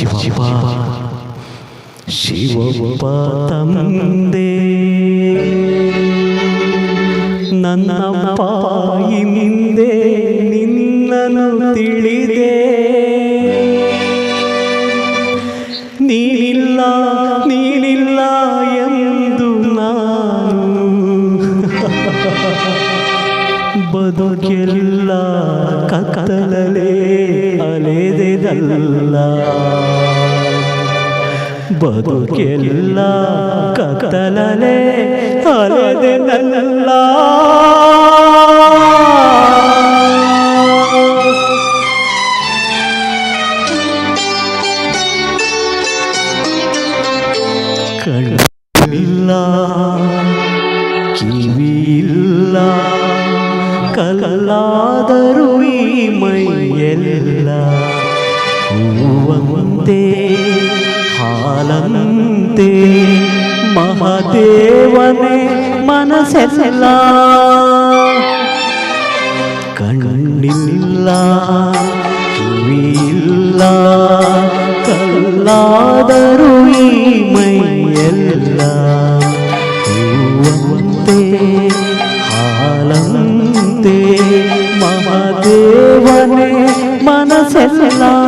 ಶಿವಪ್ಪ ಶಿವಪ್ಪ ತಂದೆ ಪಾಯಿ ನಿಂದೆ ನಿನ್ನನು ತಿಳಿದೆ. ನೀನಿಲ್ಲ ಬದುಕೆಲ್ಲ ಕತ್ತಲೇ ಅಲೆದೆದಲ್ಲ. ಬದುಕೆಲ್ಲ ಕತ್ತಲೇ ಅಲೆದೆದಲ್ಲ. ಕಣ್ಣಿಲ್ಲ ಕಿವಿಯಿಲ್ಲ. ಕಲ್ಲಾದರೂ ಈ ಮೈಯೆಲ್ಲ ಹೂವಂತೆ ಹಾಲಂತೆ ಮಹಾದೇವನೇ ಮನಸ್ಸೆಲ್ಲ ಕಣ್ಣಿಲ್ಲ ಕಿವಿಯಿಲ್ಲ ಕಲ್ಲಾದರೂ ಈ ಮೈಯೆಲ್ಲ ಹೂವಂತೆ. hello.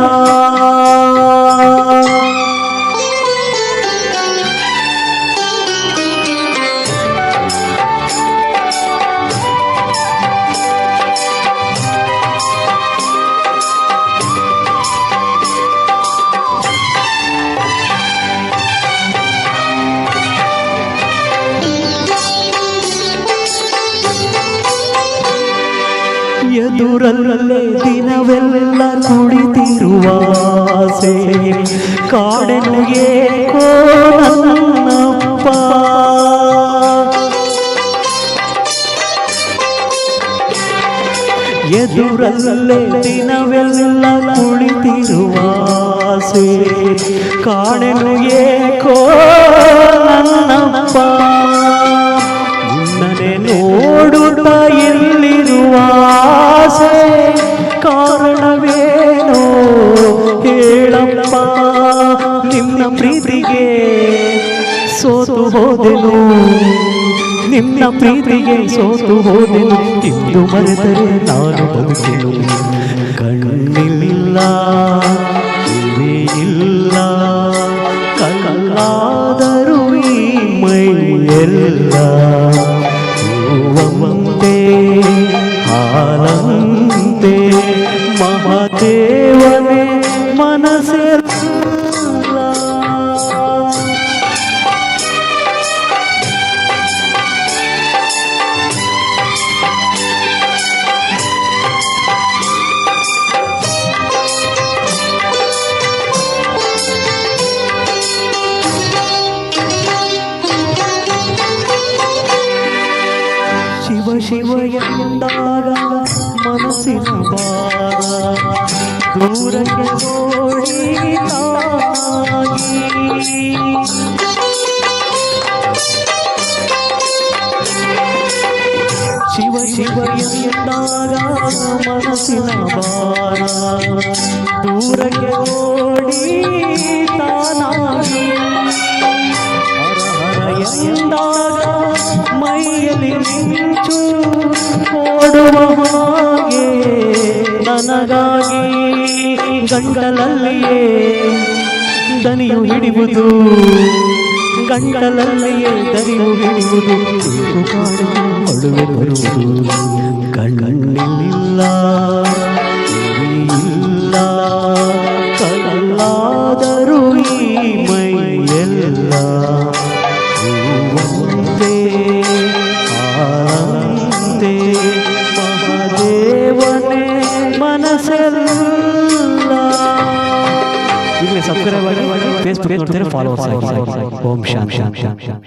ಎದುರಲ್ಲೇ ದಿನವೆಲ್ಲ ಕುಳಿತಿರುವ ಆಸೆ ಕಾಡೆನು ಏಕೋ ನನ್ನಪ್ಪ ಎದುರಲ್ಲೇ ದಿನವೆಲ್ಲ ಕುಳಿತಿರುವ ಆಸೆ ಕಾಡೆನು ಏಕೋ ನನ್ನಪ್ಪ ಸೋತು ಹೋದೆನು. ನಿನ್ನ ಪ್ರೀತಿಗೆ ಸೋತು ಹೋದೆನು. ಇಂದು ಮರೆತರೆ ನಾನು ಬದುಕೆನು ಕಣ್ಣಿಲ್ಲ ಇಲ್ಲ ಕಲ್ಲಾದರೂ ಈ ಮೈಯೆಲ್ಲ ಹೂವಂತೆ ಹಾಲಂತೆ ಮಹಾದೇವನೇ ಮನಸ್ಸೆಲ್ಲ ಶಿವ ಶಿವ ಎಂದಾಗ ಮನಸ್ಸಿನ ಭಾರ ದೂರಕ್ಕೆ ಓಡಿ ತಾಗಿ. ಶಿವ ಶಿವ ಎಂದಾಗ ಮನಸ್ಸಿನ ಭಾರ ದೂರಕ್ಕೆ ಓಡಿ ತಾನಾಗಿ ಹರ ಹರ ಎಂದಾಗ ಮೈಯಲ್ಲಿ ಮಿಂಚು ಓಡುವ ಹಾಗೆ ನನಗಾಗಿ ಗಂಟಲಲ್ಲಿಯೇ ದನಿಯು ಹಿಡಿಯುವುದು ಗಂಟಲಲ್ಲಿಯೇ ದನಿಯು ಹಿಡಿಯುವುದು ತೂಕು ಕಾಡು ಅಳುವೆ ಬರುವುದು ಕಣ್ಣಿಲ್ಲ ಕಿವಿಯಿಲ್ಲ ಕಲ್ಲಾದರೂ ಈ ಮೈಯೆಲ್ಲ ಈಗಲೇ ಸಬ್ಸ್ಕ್ರೈಬ್ ಮಾಡಿ ಫೇಸ್ಬುಕ್ ನೋಡ್ತಾರೆ ಫಾಲೋವರ್ಸ್ ಆಗಿ ಓಂ ಶಾಂತಿ ಶಾಂತಿ ಶಾಂತಿ